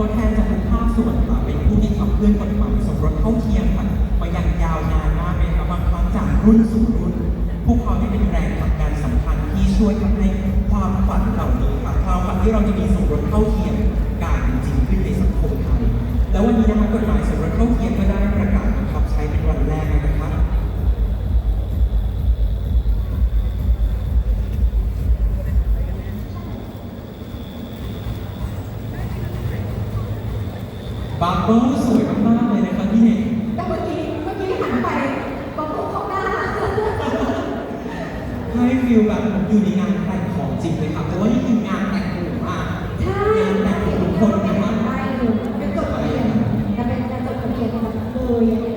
ตัวแทนจากทุกภาคส่วนค่ะเป็นผู้ที่ขับเคลื่อนกฎหมายสมรสเท่าเทียมค่ะมาอย่างยาวนานมากเลยครับบางครั้งจากรุ่นสู่รุ่นพวกเขาได้เป็นแรงผลักดันสำคัญที่ช่วยทำให้ความฝันเหล่านี้ค่ะความฝันที่เราจะมีสมรสเท่าเทียมการจริงขึ้นในสังคมไทยแล้ววันนี้นะคะกฎหมายสม บาร์เบอร์สวยมากๆเลยนะครับพี่เนยแต่เมื่อกี้เมื่อกี้หันไปบาร์เบร์เขาหน้าให้ฟิลแบบอยู่ในงานแต่งของจริงเลยครับเพราะว่านี่คืองานแต่งหมู่มากใช่งานแต่งของคนนะครับ ไปเป็นจดทะเบียนแต่เป็นการจดทะเบียนของเลย